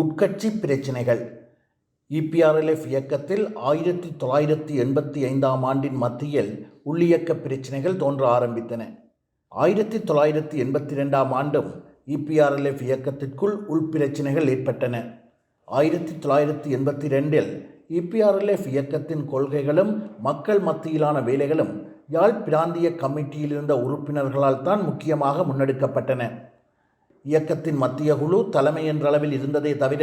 உட்கட்சி பிரச்சினைகள். இபிஆர்எல்எஃப் இயக்கத்தில் ஆயிரத்தி தொள்ளாயிரத்தி எண்பத்தி ஐந்தாம் ஆண்டின் மத்தியில் உள்ளியக்க பிரச்சினைகள் தோன்ற ஆரம்பித்தன. ஆயிரத்தி தொள்ளாயிரத்தி எண்பத்தி ரெண்டாம் ஆண்டும் இபிஆர்எல்எஃப் இயக்கத்திற்குள் உள்பிரச்சினைகள் ஏற்பட்டன. ஆயிரத்தி தொள்ளாயிரத்தி எண்பத்தி ரெண்டில் இபிஆர்எல்எஃப் இயக்கத்தின் கொள்கைகளும் மக்கள் மத்தியிலான வேலைகளும் யாழ் பிராந்திய கமிட்டியில் இருந்த உறுப்பினர்களால் தான் முக்கியமாக முன்னெடுக்கப்பட்டன. இயக்கத்தின் மத்திய குழு தலைமை என்ற அளவில் இருந்ததே தவிர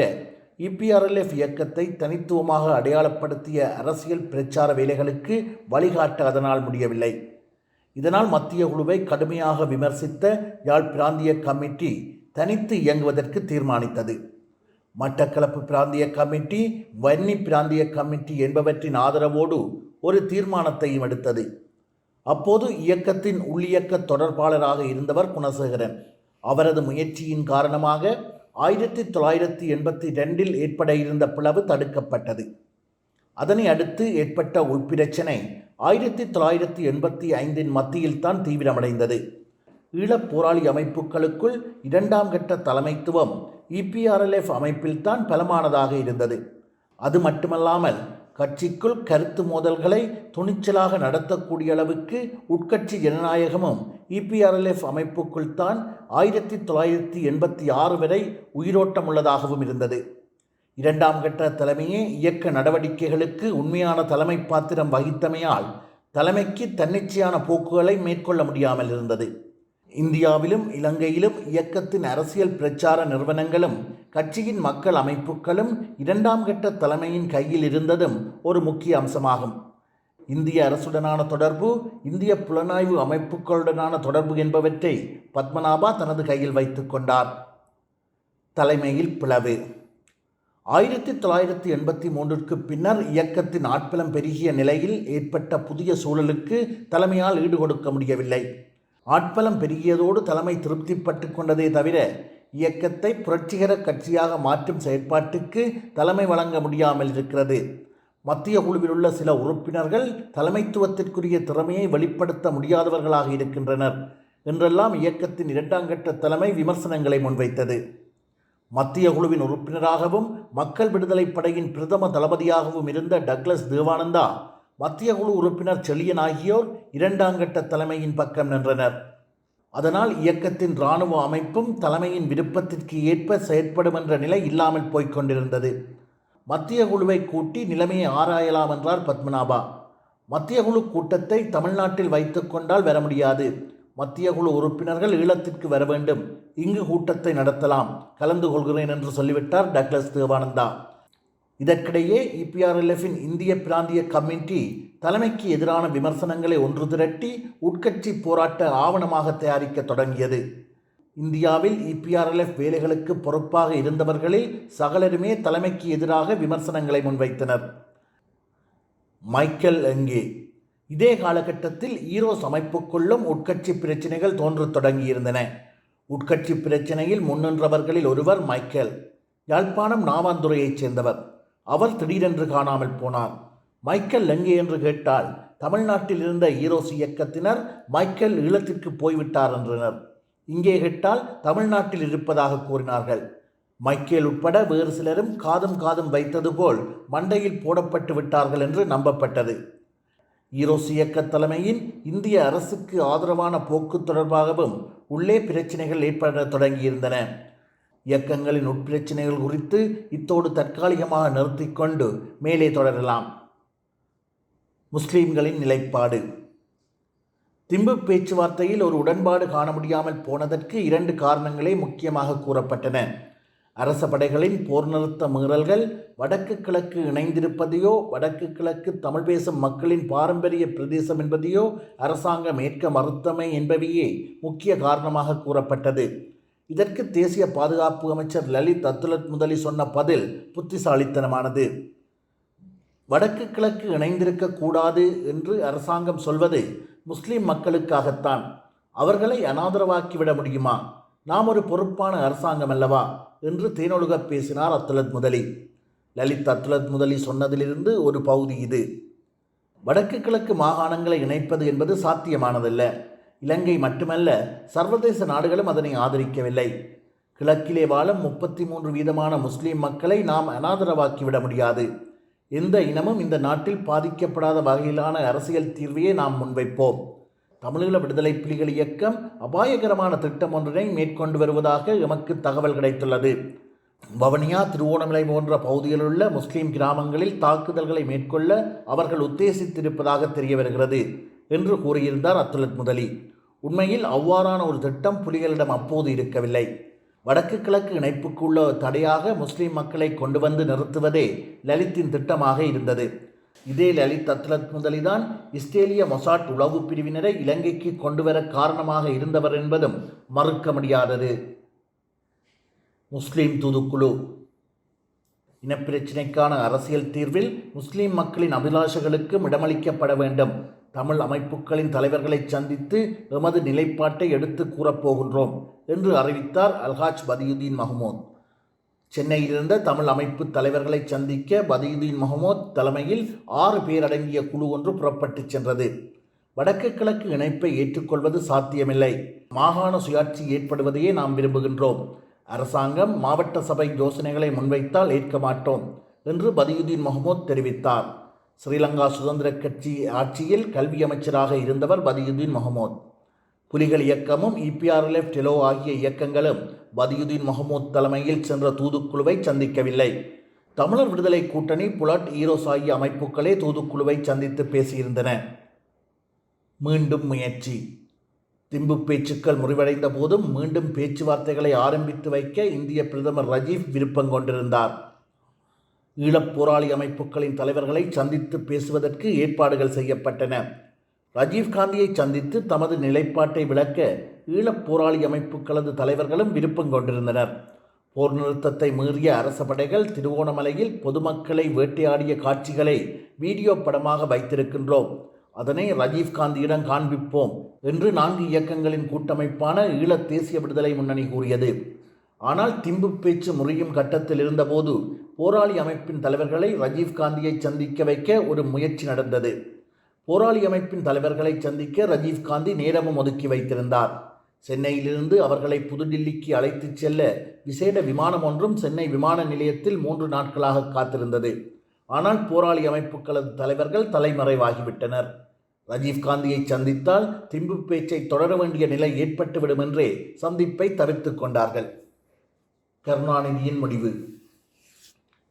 இபிஆர்எல்எஃப் இயக்கத்தை தனித்துவமாக அடையாளப்படுத்திய அரசியல் பிரச்சார வேலைகளுக்கு வழிகாட்ட அதனால் முடியவில்லை. இதனால் மத்திய குழுவை கடுமையாக விமர்சித்த யாழ் பிராந்திய கமிட்டி தனித்து இயங்குவதற்கு தீர்மானித்தது. மட்டக்களப்பு பிராந்திய கமிட்டி வன்னி பிராந்திய கமிட்டி என்பவற்றின் ஆதரவோடு ஒரு தீர்மானத்தையும் எடுத்தது. அப்போது இயக்கத்தின் உள்ளியக்க தொடர்பாளராக இருந்தவர் குணசேகரன். அவரது முயற்சியின் காரணமாக ஆயிரத்தி தொள்ளாயிரத்தி எண்பத்தி ரெண்டில் ஏற்பட இருந்த பிளவு தடுக்கப்பட்டது. அதனை அடுத்து ஏற்பட்ட உள்பிரச்சனை ஆயிரத்தி தொள்ளாயிரத்தி எண்பத்தி ஐந்தின் மத்தியில் தான் தீவிரமடைந்தது. ஈழப் போராளி அமைப்புகளுக்குள் இரண்டாம் கட்ட தலைமைத்துவம் இபிஆர்எல்எஃப் அமைப்பில்தான் பலமானதாக இருந்தது. அது மட்டுமல்லாமல் கட்சிக்குள் கருத்து மோதல்களை துணிச்சலாக நடத்தக்கூடிய அளவுக்கு உட்கட்சி ஜனநாயகமும் இபிஆர்எல்எஃப் அமைப்புக்குள் தான் ஆயிரத்தி தொள்ளாயிரத்தி எண்பத்தி ஆறு வரை உயிரோட்டம் உள்ளதாகவும் இருந்தது. இரண்டாம் கட்ட தலைமையே இயக்க நடவடிக்கைகளுக்கு உண்மையான தலைமை பாத்திரம் வகித்தமையால் தலைமைக்கு தன்னிச்சையான போக்குகளை மேற்கொள்ள முடியாமல் இருந்தது. இந்தியாவிலும் இலங்கையிலும் இயக்கத்தின் அரசியல் பிரச்சார நிறுவனங்களும் கட்சியின் மக்கள் அமைப்புகளும் இரண்டாம் கட்ட தலைமையின் கையில் இருந்ததும் ஒரு முக்கிய அம்சமாகும். இந்திய அரசுடனான தொடர்பு இந்திய புலனாய்வு அமைப்புகளுடனான தொடர்பு என்பவற்றை பத்மநாபா தனது கையில் வைத்து கொண்டார். தலைமையில் பிளவு. ஆயிரத்தி தொள்ளாயிரத்தி எண்பத்தி மூன்றிற்கு பின்னர் இயக்கத்தின் ஆட்பலம் பெருகிய நிலையில் ஏற்பட்ட புதிய சூழலுக்கு தலைமையால் ஈடுகொடுக்க முடியவில்லை. ஆட்பலம் பெருகியதோடு தலைமை திருப்திப்பட்டு கொண்டதே தவிர இயக்கத்தை புரட்சிகர கட்சியாக மாற்றும் செயற்பாட்டுக்கு தலைமை வழங்க முடியாமல் இருக்கிறது. மத்திய குழுவில் உள்ள சில உறுப்பினர்கள் தலைமைத்துவத்திற்குரிய திறமையை வெளிப்படுத்த முடியாதவர்களாக இருக்கின்றனர் என்றெல்லாம் இயக்கத்தின் இரண்டாம் கட்ட தலைமை விமர்சனங்களை முன்வைத்தது. மத்திய குழுவின் உறுப்பினராகவும் மக்கள் விடுதலை படையின் பிரதம தளபதியாகவும் இருந்த டக்ளஸ் தேவானந்தா மத்திய குழு உறுப்பினர் செழியன் ஆகியோர் இரண்டாம் கட்ட தலைமையின் பக்கம் நின்றனர். அதனால் இயக்கத்தின் இராணுவ அமைப்பும் தலைமையின் விருப்பத்திற்கு ஏற்ப செயற்படும் என்ற நிலை இல்லாமல் போய்க் கொண்டிருந்தது. மத்திய குழுவை கூட்டி நிலைமையை ஆராயலாம் என்றார் பத்மநாபா. மத்திய குழு கூட்டத்தை தமிழ்நாட்டில் வைத்துக்கொண்டால் வர முடியாது. மத்திய குழு உறுப்பினர்கள் ஈழத்திற்கு வர வேண்டும். இங்கு கூட்டத்தை நடத்தலாம். கலந்து கொள்கிறேன் என்று சொல்லிவிட்டார் டக்ளஸ் தேவானந்தா. இதற்கிடையே இபிஆர்எல்எஃபின் இந்திய பிராந்திய கமிட்டி தலைமைக்கு எதிரான விமர்சனங்களை ஒன்று திரட்டி உட்கட்சி போராட்ட ஆவணமாக தயாரிக்க தொடங்கியது. இந்தியாவில் இபிஆர்எல்எஃப் வேலைகளுக்கு பொறுப்பாக இருந்தவர்களில் சகலருமே தலைமைக்கு எதிராக விமர்சனங்களை முன்வைத்தனர். மைக்கேல் எங்கே? இதே காலகட்டத்தில் ஈரோஸ் அமைப்புக்குள்ளும் உட்கட்சி பிரச்சினைகள் தோன்றத் தொடங்கியிருந்தன. உட்கட்சி பிரச்சினையில் முன்னின்றவர்களில் ஒருவர் மைக்கேல். யாழ்ப்பாணம் நாவாந்துறையைச் சேர்ந்தவர். அவர் திடீரென்று காணாமல் போனார் மைக்கேல் எங்கே என்று கேட்டால் தமிழ்நாட்டில் இருந்த ஈரோஸ் இயக்கத்தினர் மைக்கேல் ஈழத்திற்கு போய்விட்டார் என்றனர். இங்கே கேட்டால் தமிழ்நாட்டில் இருப்பதாக கூறினார்கள். மைக்கேல் உட்பட வேறு சிலரும் காதும் காதும் வைத்தது போல் மண்டையில் போடப்பட்டு விட்டார்கள் என்று நம்பப்பட்டது. ஈரோஸ் இயக்க தலைமையின் இந்திய அரசுக்கு ஆதரவான போக்கு தொடர்பாகவும் உள்ளே பிரச்சினைகள் ஏற்பட தொடங்கியிருந்தன. இயக்கங்களின் உட்பிரச்சினைகள் குறித்து இத்தோடு தற்காலிகமாக நிறுத்திக்கொண்டு மேலே தொடரலாம். முஸ்லீம்களின் நிலைப்பாடு. திம்பு பேச்சுவார்த்தையில் ஒரு உடன்பாடு காண முடியாமல் போனதற்கு இரண்டு காரணங்களே முக்கியமாக கூறப்பட்டன. அரச படைகளின் போர் நிறுத்த மீறல்கள் வடக்கு கிழக்கு இணைந்திருப்பதையோ வடக்கு கிழக்கு தமிழ் பேசும் மக்களின் பாரம்பரிய பிரதேசம் என்பதையோ அரசாங்கம் ஏற்க மறுத்தமை என்பவையே முக்கிய காரணமாக கூறப்பட்டது. இதற்கு தேசிய பாதுகாப்பு அமைச்சர் லலித் அத்துலத் முதலி சொன்ன பதில் புத்திசாலித்தனமானது. வடக்கு கிழக்கு இணைந்திருக்கக்கூடாது என்று அரசாங்கம் சொல்வது முஸ்லிம் மக்களுக்காகத்தான். அவர்களை அனாதரவாக்கிவிட முடியுமா? நாம் ஒரு பொறுப்பான அரசாங்கம் அல்லவா? என்று தேனொழுக பேசினார் அத்துலத் முதலி. லலித் அத்துலத் முதலி சொன்னதிலிருந்து ஒரு பகுதி இது. வடக்கு கிழக்கு மாகாணங்களை இணைப்பது என்பது சாத்தியமானதல்ல. இலங்கை மட்டுமல்ல சர்வதேச நாடுகளும் அதனை ஆதரிக்கவில்லை. கிழக்கிலே வாழும் முப்பத்தி மூன்று வீதமான முஸ்லீம் மக்களை நாம் அனாதரவாக்கிவிட முடியாது. எந்த இனமும் இந்த நாட்டில் பாதிக்கப்படாத வகையிலான அரசியல் தீர்வையே நாம் முன்வைப்போம். தமிழீழ விடுதலை புலிகள் இயக்கம் அபாயகரமான திட்டம் ஒன்றினை மேற்கொண்டு வருவதாக எமக்கு தகவல் கிடைத்துள்ளது. வவனியா திருவோணமலை போன்ற பகுதிகளிலுள்ள உள்ள கிராமங்களில் தாக்குதல்களை மேற்கொள்ள அவர்கள் உத்தேசித்திருப்பதாக தெரிய வருகிறது என்று கூறியிருந்தார் அத்துலத் முதலி. உண்மையில் அவ்வாறான ஒரு திட்டம் புலிகளிடம் அப்போது இருக்கவில்லை. வடக்கு கிழக்கு இணைப்புக்குள்ள தடையாக முஸ்லிம் மக்களை கொண்டு வந்து நிறுத்துவதே லலித்தின் திட்டமாக இருந்தது. இதே லலித் அத்லத் முதலிதான் இஸ்ரேலிய மொசாட் உளவு பிரிவினரை இலங்கைக்கு கொண்டு வர காரணமாக இருந்தவர் என்பதும் மறுக்க முடியாதது. முஸ்லிம் தூதுக்குழு. இனப்பிரச்சினைக்கான அரசியல் தீர்வில் முஸ்லிம் மக்களின் அபிலாஷைகளுக்கும் இடமளிக்கப்பட வேண்டும். தமிழ் அமைப்புகளின் தலைவர்களை சந்தித்து எமது நிலைப்பாட்டை எடுத்து கூறப்போகின்றோம் என்று அறிவித்தார் அல்ஹாஜ் பதியுதீன் மஹமூத். சென்னையிலிருந்த தமிழ் அமைப்பு தலைவர்களை சந்திக்க பதியுதீன் மஹமூத் தலைமையில் ஆறு பேர் அடங்கிய குழு ஒன்று புறப்பட்டுச் சென்றது. வடக்கு கிழக்கு இணைப்பை ஏற்றுக்கொள்வது சாத்தியமில்லை. மாகாண சுயாட்சி ஏற்படுவதையே நாம் விரும்புகின்றோம். அரசாங்கம் மாவட்ட சபை யோசனைகளை முன்வைத்தால் ஏற்க மாட்டோம் என்று பதியுதீன் முகமோத் தெரிவித்தார். ஸ்ரீலங்கா சுதந்திர கட்சி ஆட்சியில் கல்வி அமைச்சராக இருந்தவர் பதியுதீன் முகமது. புலிகள் இயக்கமும் இபிஆர்எல்எஃப் டெலோ ஆகிய இயக்கங்களும் பதியுதீன் முகமது தலைமையில் சென்ற தூதுக்குழுவை சந்திக்கவில்லை. தமிழர் விடுதலை கூட்டணி புலட் ஈரோஸ் ஆகிய அமைப்புகளே தூதுக்குழுவை சந்தித்து பேசியிருந்தன. மீண்டும் முயற்சி. திம்பு பேச்சுக்கள் முறிவடைந்த போதும் மீண்டும் பேச்சுவார்த்தைகளை ஆரம்பித்து வைக்க இந்திய பிரதமர் ரஜீவ் விருப்பம் கொண்டிருந்தார். ஈழப் போராளி அமைப்புகளின் தலைவர்களை சந்தித்து பேசுவதற்கு ஏற்பாடுகள் செய்யப்பட்டன. ராஜீவ்காந்தியை சந்தித்து தமது நிலைப்பாட்டை விளக்க ஈழப் போராளி அமைப்புகளது தலைவர்களும் விருப்பம் கொண்டிருந்தனர். போர் நிறுத்தத்தை மீறிய அரச படைகள் திருவோணமலையில் பொதுமக்களை வேட்டையாடிய காட்சிகளை வீடியோ படமாக வைத்திருக்கின்றோம். அதனை ராஜீவ்காந்தியிடம் காண்பிப்போம் என்று நான்கு இயக்கங்களின் கூட்டமைப்பான ஈழத் தேசிய விடுதலை முன்னணி கூறியது. ஆனால் திம்பு பேச்சு முறியும் கட்டத்தில் இருந்தபோது போராளி அமைப்பின் தலைவர்களை ரஜீவ் காந்தியை சந்திக்க வைக்க ஒரு முயற்சி நடந்தது. போராளி அமைப்பின் தலைவர்களை சந்திக்க ரஜீவ் காந்தி நேரமும் ஒதுக்கி வைத்திருந்தார். சென்னையிலிருந்து அவர்களை புதுடில்லிக்கு அழைத்துச் செல்ல விசேட விமானம் ஒன்றும் சென்னை விமான நிலையத்தில் மூன்று நாட்களாக காத்திருந்தது. ஆனால் போராளி அமைப்புகளது தலைவர்கள் தலைமறைவாகிவிட்டனர். ரஜீவ் காந்தியை சந்தித்தால் திம்பு பேச்சை தொடர வேண்டிய நிலை ஏற்பட்டுவிடும் என்றே சந்திப்பை தவிர்த்து கொண்டார்கள். கருணாநிதியின் முடிவு.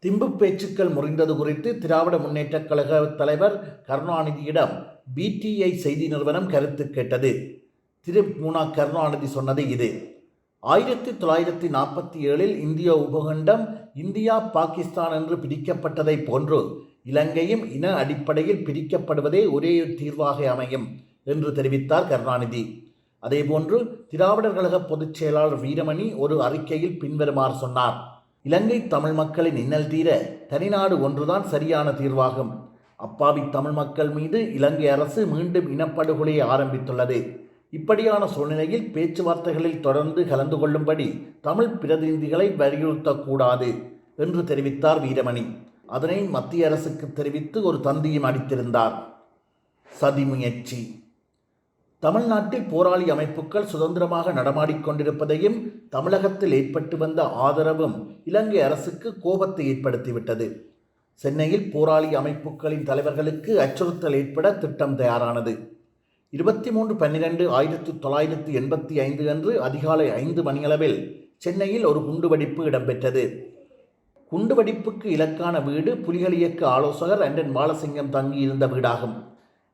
திம்பு பேச்சுக்கள் முறிந்தது குறித்து திராவிட முன்னேற்றக் கழக தலைவர் கருணாநிதியிடம் பிடிஐ செய்தி நிறுவனம் கருத்து கேட்டது. திரு. மூனா கருணாநிதி சொன்னது இது. ஆயிரத்தி தொள்ளாயிரத்தி நாற்பத்தி ஏழில் இந்திய உபகண்டம் இந்தியா பாகிஸ்தான் என்று பிரிக்கப்பட்டதை போன்று இலங்கையும் இன அடிப்படையில் பிரிக்கப்படுவதே ஒரே தீர்வாக அமையும் என்று தெரிவித்தார் கருணாநிதி. அதேபோன்று திராவிடர் கழக பொதுச் செயலாளர் வீரமணி ஒரு அறிக்கையில் பின்வருமாறு சொன்னார். இலங்கை தமிழ் மக்களின் இன்னல் தீர தனிநாடு ஒன்றுதான் சரியான தீர்வாகும். அப்பாவி தமிழ் மக்கள் மீது இலங்கை அரசு மீண்டும் இனப்படுகொலையை ஆரம்பித்துள்ளது. இப்படியான சூழ்நிலையில் பேச்சுவார்த்தைகளில் தொடர்ந்து கலந்து கொள்ளும்படி தமிழ் பிரதிநிதிகளை வலியுறுத்தக்கூடாது என்று தெரிவித்தார் வீரமணி. அதனை மத்திய அரசுக்கு தெரிவித்து ஒரு தந்தியும் அடித்திருந்தார். சதி முயற்சி. தமிழ்நாட்டில் போராளி அமைப்புகள் சுதந்திரமாக நடமாடிக்கொண்டிருப்பதையும் தமிழகத்தில் ஏற்பட்டு வந்த ஆதரவும் இலங்கை அரசுக்கு கோபத்தை ஏற்படுத்திவிட்டது. சென்னையில் போராளி அமைப்புகளின் தலைவர்களுக்கு அச்சுறுத்தல் ஏற்பட திட்டம் தயாரானது. இருபத்தி மூன்று பன்னிரண்டு ஆயிரத்தி தொள்ளாயிரத்தி எண்பத்தி ஐந்து அன்று அதிகாலை ஐந்து மணியளவில் சென்னையில் ஒரு குண்டுவெடிப்பு இடம்பெற்றது. குண்டுவெடிப்புக்கு இலக்கான வீடு புலிகள் இயக்க ஆலோசகர் அண்டன் பாலசிங்கம் தங்கியிருந்த வீடாகும்.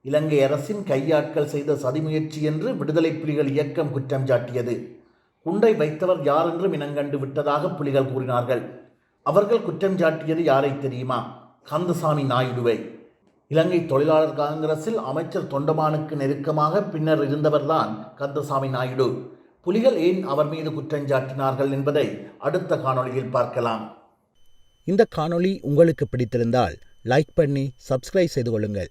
இலங்கை அரசின் கையாட்கள் செய்த சதிமுயற்சி என்று விடுதலை புலிகள் இயக்கம் குற்றம் சாட்டியது. குண்டை வைத்தவர் யார் என்றும் இனங்கண்டு விட்டதாக புலிகள் கூறினார்கள். அவர்கள் குற்றம் சாட்டியது யாரை தெரியுமா? கந்தசாமி நாயுடுவை. இலங்கை தொழிலாளர் காங்கிரஸில் அமைச்சர் தொண்டமானுக்கு நெருக்கமாக பின்னர் இருந்தவர்தான் கந்தசாமி நாயுடு. புலிகள் ஏன் அவர் மீது குற்றஞ்சாட்டினார்கள் என்பதை அடுத்த காணொளியில் பார்க்கலாம். இந்த காணொளி உங்களுக்கு பிடித்திருந்தால் லைக் பண்ணி சப்ஸ்கிரைப் செய்து கொள்ளுங்கள்.